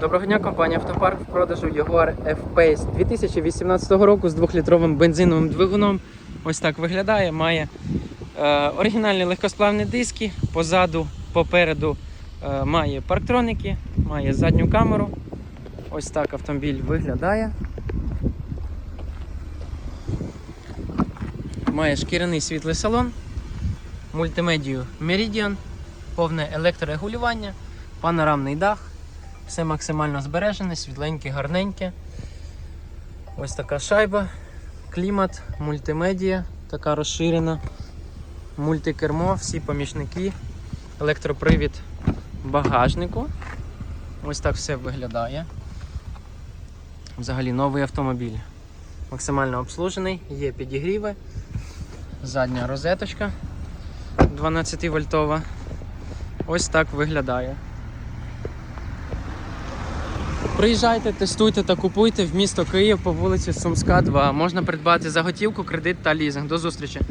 Доброго дня, компанія Автопарк в продажу Jaguar F-Pace 2018 року з 2-літровим бензиновим двигуном. Ось так виглядає. Має е, оригінальні легкосплавні диски. Позаду, попереду е, має парктроники, має задню камеру. Ось так автомобіль виглядає. Має шкіряний світлий салон, мультимедію Meridian, повне електрорегулювання, панорамний дах. Все максимально збережене, світленьке, гарненьке. Ось така шайба, клімат, мультимедія, така розширена, мультикермо, всі помічники, електропривід багажнику. Ось так все виглядає. Взагалі новий автомобіль. Максимально обслужений, є підігріви, задня розеточка 12 вольтова. Ось так виглядає. Приїжджайте, тестуйте та купуйте в місто Київ по вулиці Сумська, 2. Можна придбати за готівку, кредит та лізинг. До зустрічі!